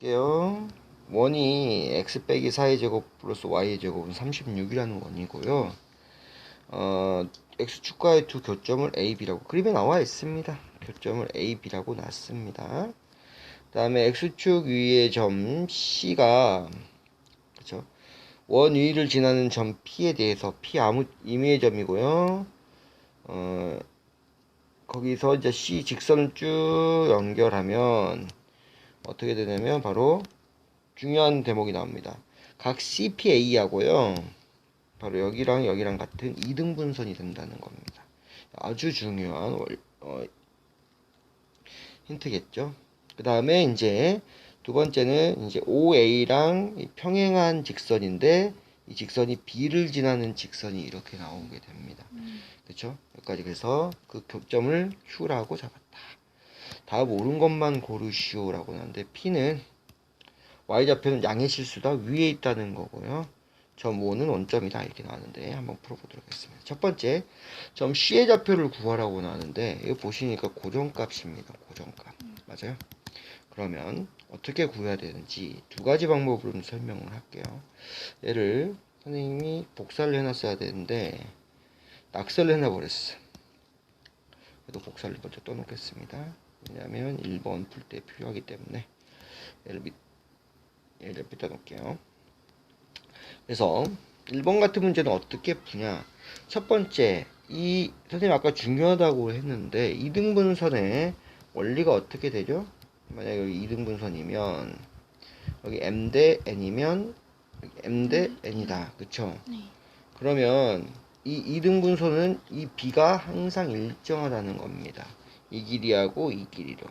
할게요. 원이 x 빼기 4의 제곱 플러스 y의 제곱은 36이라는 원이고요. 어, x축과의 두 교점을 a, b라고 그림에 나와 있습니다. 교점을 a, b라고 놨습니다. 다음에 x축 위의 점 c가 그렇죠? 원 위를 지나는 점 p에 대해서 p 아무 임의의 점이고요. 어, 거기서 이제 c 직선을 쭉 연결하면 어떻게 되냐면 바로 중요한 대목이 나옵니다. 각 CPA하고요. 바로 여기랑 여기랑 같은 이등분선이 된다는 겁니다. 아주 중요한 월- 어, 힌트겠죠. 그 다음에 이제 두 번째는 이제 OA랑 이 평행한 직선인데 이 직선이 B를 지나는 직선이 이렇게 나오게 됩니다. 그렇죠? 여기까지 그래서 그 교점을 Q라고 잡았다. 답 옳은 것만 고르시오라고 하는데 P는 Y좌표는 양의 실수다 위에 있다는 거고요. 점 5는 원점이다 이렇게 나왔는데 한번 풀어보도록 하겠습니다. 첫 번째 점 C의 좌표를 구하라고 나왔는데 이거 보시니까 고정값입니다. 고정값 맞아요? 그러면 어떻게 구해야 되는지 두 가지 방법으로 좀 설명을 할게요. 얘를 선생님이 복사를 해놨어야 되는데 낙서를 해놔버렸어. 그래도 복사를 먼저 떠놓겠습니다. 왜냐하면 1번 풀 때 필요하기 때문에 얘를 밑 얘를 옆에다 놓을게요. 그래서 1번 같은 문제는 어떻게 푸냐? 첫 번째, 이 선생님 아까 중요하다고 했는데 이등분선의 원리가 어떻게 되죠? 만약에 여기 이등분선이면 여기 m 대 n이면 여기 m 대 n이다. 그쵸? 네. 그러면 이 이등분선은 이 b가 항상 일정하다는 겁니다. 이 길이하고 이 길이로.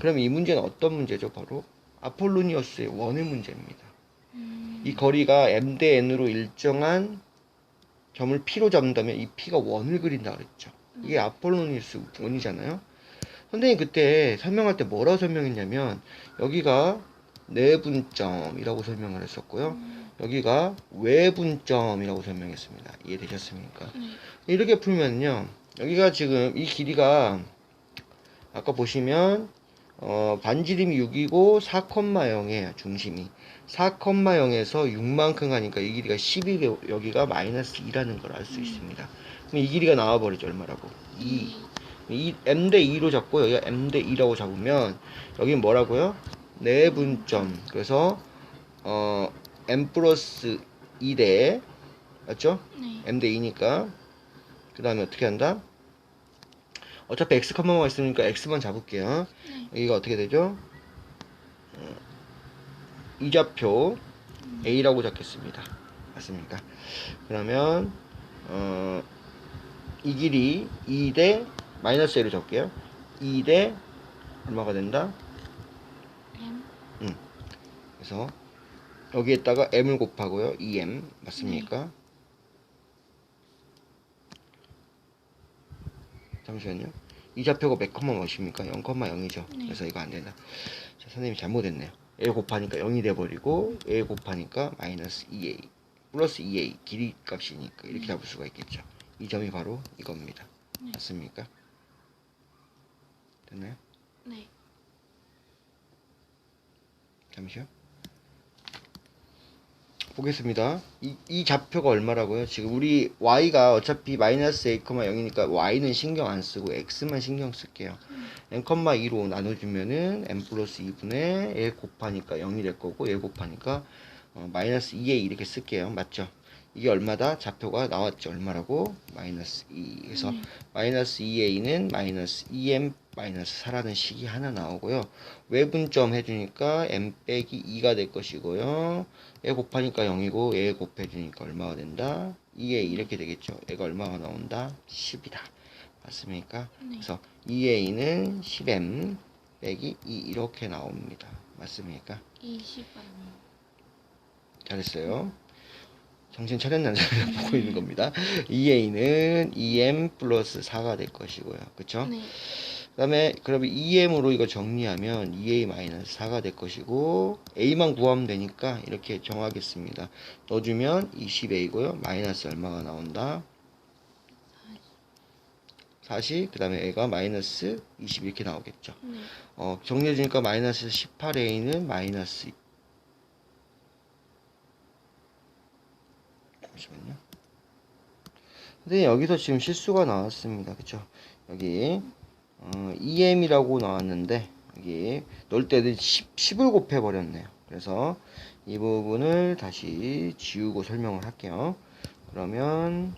그럼 이 문제는 어떤 문제죠? 바로 아폴로니어스의 원의 문제입니다. 음, 이 거리가 m 대 n으로 일정한 점을 p로 잡는다면 이 p가 원을 그린다 그랬죠. 이게 아폴로니우스 원이잖아요. 선생님 그때 설명할 때 뭐라고 설명했냐면 여기가 내분점이라고 설명을 했었고요. 여기가 외분점이라고 설명했습니다. 이해되셨습니까? 네. 이렇게 풀면요. 여기가 지금 이 길이가 아까 보시면 어, 반지름이 6이고 4,0이에요. 중심이. 4,0에서 6만큼 가니까 이 길이가 10이 여기가 마이너스 2라는 걸 알 수 있습니다. 그럼 이 길이가 나와버리죠. 얼마라고? 2. 이 m 대 2로 잡고 여기가 m 대 2라고 잡으면 여기 뭐라고요? 내분점. 그래서 어 m 플러스 2대 맞죠? 네. m 대 2니까 그 다음에 어떻게 한다? 어차피 x 컴마가 있으니까 x만 잡을게요. 네. 여기가 어떻게 되죠? 어, 이좌표 a라고 잡겠습니다. 맞습니까? 그러면 어, 이 길이 2 대 마이너스 1로 적게요. 2 대 얼마가 된다? M. 그래서 여기에다가 m을 곱하고요. 2m 맞습니까? 잠시만요. 이 좌표가 몇 컴마 몇입니까? 0,0이죠. 네. 그래서 이거 안 된다. 자, 선생님이 잘못했네요. a 곱하니까 0이 돼버리고 a 곱하니까 마이너스 2a 플러스 2a 길이 값이니까 이렇게 잡을 수가 있겠죠. 이 점이 바로 이겁니다. 네. 맞습니까? 됐나요? 네. 잠시요. 보겠습니다. 이, 이 좌표가 얼마라고요? 지금 우리 y가 어차피 마이너스 a, 0이니까 y는 신경 안 쓰고 x만 신경 쓸게요. n, 2로 나눠주면은 n 플러스 2분의 a 곱하니까 0이 될 거고 a 곱하니까 어, 마이너스 2a 이렇게 쓸게요. 맞죠? 이게 얼마다? 좌표가 나왔죠. 얼마라고? 마이너스 2. 그래서 네. 마이너스 2a는 마이너스 2m 마이너스 4라는 식이 하나 나오고요. 외분점 해주니까 m 빼기 2가 될 것이고요. 얘 곱하니까 0이고 얘 곱해주니까 얼마가 된다? 2a 이렇게 되겠죠. 얘가 얼마가 나온다? 10이다. 맞습니까? 네. 그래서 2a는 10m 빼기 2 이렇게 나옵니다. 맞습니까? 20번. 잘했어요. 정신 차렸나 잘 보고 있는 겁니다. 2a는 2m 플러스 4가 될 것이고요. 그쵸? 네. 그 다음에 그러면 2m으로 이거 정리하면 2a 마이너스 4가 될 것이고 a만 구하면 되니까 이렇게 정하겠습니다. 넣어주면 20a고요. 마이너스 얼마가 나온다? 40, 그 다음에 A가 마이너스 20 이렇게 나오겠죠. 네. 어, 정리해주니까 마이너스 18A는 마이너스 잠시만요. 근데 여기서 지금 실수가 나왔습니다. 그쵸? 여기 어, EM이라고 나왔는데 여기 넣을 때는 10, 10을 곱해버렸네요. 그래서 이 부분을 다시 지우고 설명을 할게요. 그러면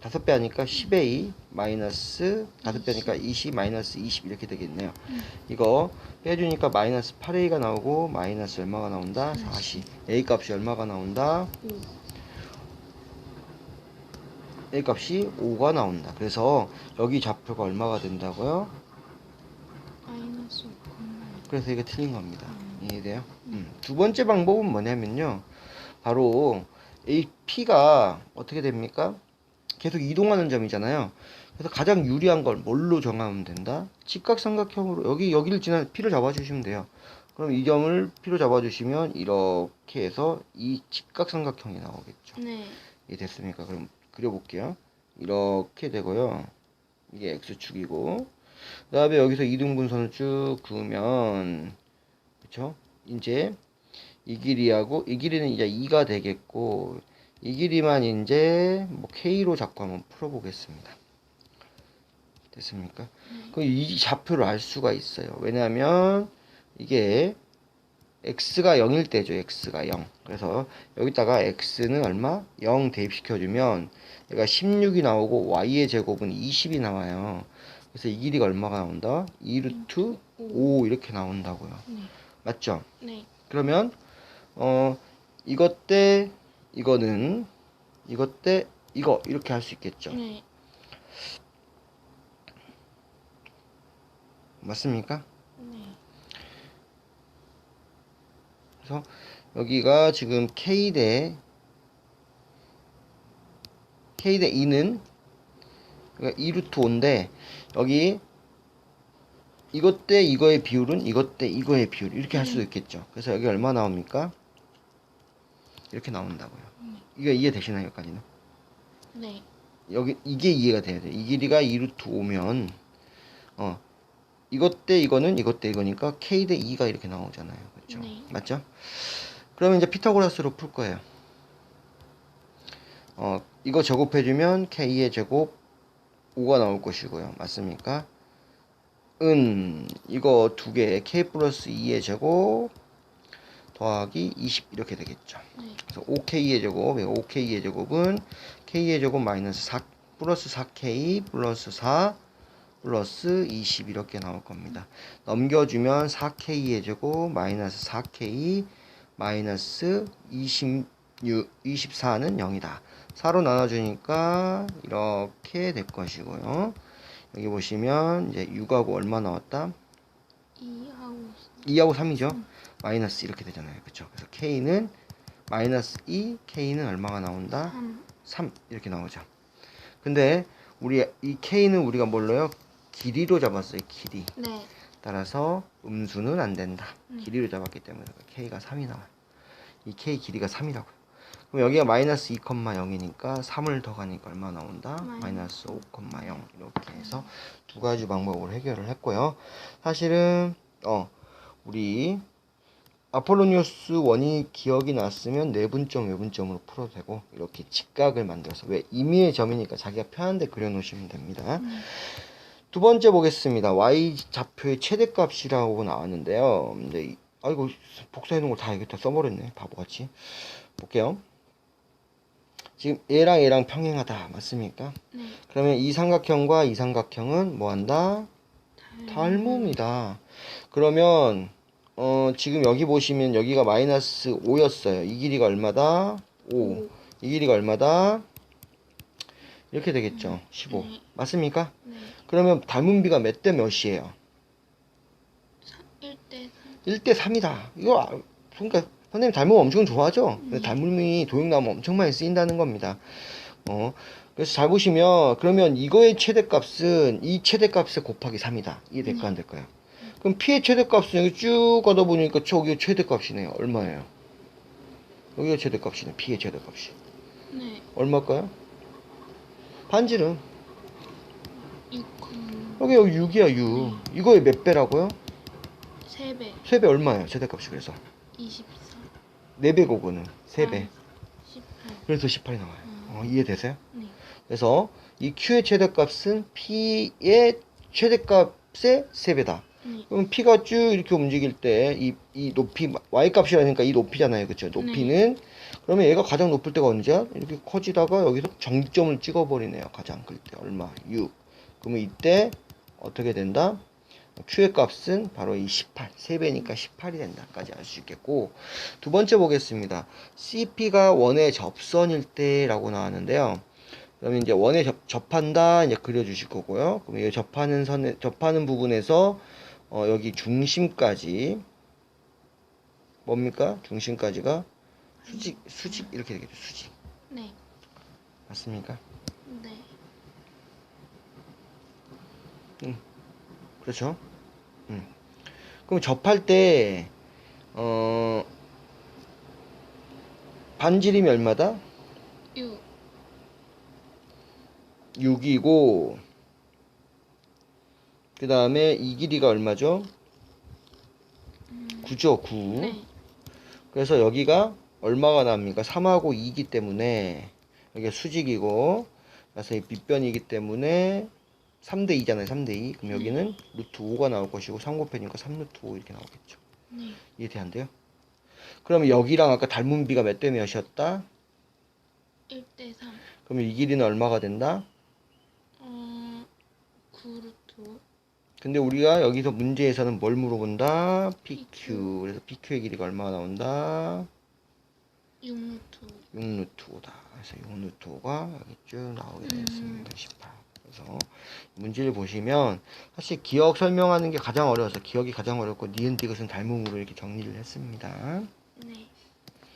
5배 하니까 10A 마이너스 5배 하니까 20 마이너스 20 이렇게 되겠네요. 음. 이거 빼주니까 마이너스 8A가 나오고 마이너스 얼마가 나온다? 40. A 값이 얼마가 나온다? 음. 1값이 5가 나온다. 그래서 여기 좌표가 얼마가 된다고요? 그래서 이게 틀린 겁니다. 음. 이해돼요? 음. 두 번째 방법은 뭐냐면요. 바로 이 P가 어떻게 됩니까? 계속 이동하는 점이잖아요. 그래서 가장 유리한 걸 뭘로 정하면 된다? 직각삼각형으로 여기 여기를 지나 P를 잡아주시면 돼요. 그럼 이 점을 P로 잡아주시면 이렇게 해서 이 직각삼각형이 나오겠죠. 네. 이 됐습니까? 그럼 그려볼게요. 이렇게 되고요. 이게 x축이고 그 다음에 여기서 이등분선을 쭉 그으면 그쵸? 이제 이 길이하고 이 길이는 이제 2가 되겠고 이 길이만 이제 뭐 k로 잡고 한번 풀어보겠습니다. 됐습니까? 그럼 이 좌표를 알 수가 있어요. 왜냐하면 이게 x가 0일 때죠. x가 0. 그래서 여기다가 x는 얼마? 0 대입시켜주면 얘가 16이 나오고 y의 제곱은 20이 나와요. 그래서 이 길이가 얼마가 나온다? 2루트 5 이렇게 나온다고요. 네. 맞죠? 네. 그러면 어 이것 때 이거는 이것 때 이거 이렇게 할 수 있겠죠. 네. 맞습니까? 네. 그래서 여기가 지금 k 대 k 대 2는 그러니까 2루트 5인데 여기 이것 대 이거의 비율은 이것 대 이거의 비율 이렇게 할 수도 있겠죠. 그래서 여기 얼마 나옵니까? 이렇게 나온다고요. 이거 이해되시나요, 여기까지는? 네. 여기 이게 이해가 돼야 돼. 이 길이가 2루트 5면 어 이것 대 이거는 이것 대 이거니까 k 대 2가 이렇게 나오잖아요. 그렇죠? 네. 맞죠? 그러면 이제 피타고라스로 풀 거예요. 어 이거 제곱해 주면 k의 제곱 5가 나올 것이고요. 맞습니까? 은 이거 두 개 k 플러스 2의 제곱 더하기 20 이렇게 되겠죠. 네. 그래서 5k의 제곱, 5k의 제곱은 k의 제곱 마이너스 4 플러스 4k 플러스 4 플러스 20 이렇게 나올 겁니다. 넘겨주면 4k의 제곱 마이너스 4k 마이너스 26, 24는 0이다. 4로 나눠주니까 이렇게 될 것이고요. 여기 보시면 이제 6하고 얼마 나왔다? 2하고 2하고 3이죠. 마이너스 이렇게 되잖아요. 그쵸? 그래서 k는 마이너스 2, k는 얼마가 나온다? 3. 3 이렇게 나오죠. 근데 우리 이 k는 우리가 뭘로요? 길이로 잡았어요. 길이. 네. 따라서 음수는 안 된다. 음. 길이로 잡았기 때문에 k가 3이 나와요. 이 k 길이가 3이라고요. 그럼 여기가 마이너스 2,0이니까 3을 더 가니까 얼마 나온다? 마이너스 5,0 이렇게 해서 두 가지 방법으로 해결을 했고요. 사실은 어 우리 아폴로니우스 원이 기억이 났으면 내분점 외분점으로 풀어도 되고 이렇게 직각을 만들어서 왜 임의의 점이니까 자기가 편한 데 그려놓으시면 됩니다. 두 번째 보겠습니다. y 좌표의 최대값이라고 나왔는데요. 근데 이- 아이고 복사해 놓은 걸 다 여기 다 써버렸네 바보같이 볼게요. 지금 얘랑 얘랑 평행하다 맞습니까? 네. 그러면 이 삼각형과 이 삼각형은 뭐한다? 닮음이다. 그러면 어 지금 여기 보시면 여기가 마이너스 5였어요. 이 길이가 얼마다? 5. 이 길이가 얼마다? 이렇게 되겠죠. 15. 네. 맞습니까? 네. 그러면 닮은 비가 몇 대 몇이에요? 1대 1대 3이다. 이거 아- 그러니까 선생님 닮음 엄청 좋아하죠? 근데 닮음이 도형 나오면 엄청 많이 쓰인다는 겁니다. 어. 그래서 잘 보시면 그러면 이거의 최대값은 이 최대값에 곱하기 3이다. 이해 될까 안 될까요? 그럼 p의 최대값은 여기 쭉 가다 보니까 저기 최대값이네요. 얼마예요? 여기가 최대값이네. p의 최대값이. 네. 얼마일까요? 반지름. 6. 여기 여기 6이야 6. 이거의 몇 배라고요? 3배. 3배 얼마예요? 최대값이 그래서. 24. 4배 고구는 3배. 18. 그래서 18이 나와요. 음. 어, 이해되세요? 네. 그래서 이 Q의 최대값은 P의 최대값의 3배다. 네. 그럼 P가 쭉 이렇게 움직일 때 이 이 높이 Y 값이라니까 이 높이잖아요. 그쵸 높이는 그러면 얘가 가장 높을 때가 언제야? 이렇게 커지다가 여기서 정점을 찍어 버리네요. 가장 클 때 얼마? 6. 그러면 이때 어떻게 된다? Q의 값은 바로 이 18, 3배니까 18이 된다까지 알 수 있겠고 두 번째 보겠습니다. CP가 원의 접선일 때라고 나왔는데요. 그러면 이제 원에 접, 접한다 이제 그려주실 거고요. 그럼 이 접하는 선에 접하는 부분에서 어, 여기 중심까지 뭡니까? 중심까지가 수직 수직 이렇게 되겠죠. 수직 네. 맞습니까? 네. 그렇죠? 음. 그럼 접할 때 어, 반지름이 얼마다? 6. 6이고 그 다음에 이 길이가 얼마죠? 9죠 9 네. 그래서 여기가 얼마가 납니까? 3하고 2이기 때문에 여기가 수직이고 그래서 이 빗변이기 때문에 3대 2잖아요 3대 2 그럼 여기는 루트 5가 나올 것이고 3 곱해니까 3 루트 5 이렇게 나오겠죠 네. 이해돼 안 돼요? 그러면 여기랑 아까 닮은 비가 몇 대 몇이었다? 1대 3. 그러면 이 길이는 얼마가 된다? 어, 9루트. 근데 우리가 여기서 문제에서는 뭘 물어본다? PQ. 그래서 PQ의 길이가 얼마가 나온다? 6루트. 6루트 5다. 그래서 6루트 5가 여기 쭉 나오게 되겠습니다. 18. 그래서 문제를 보시면 사실 기억 설명하는 게 가장 어려워서 기억이 가장 어렵고 니은 디귿은 닮음으로 이렇게 정리를 했습니다. 네.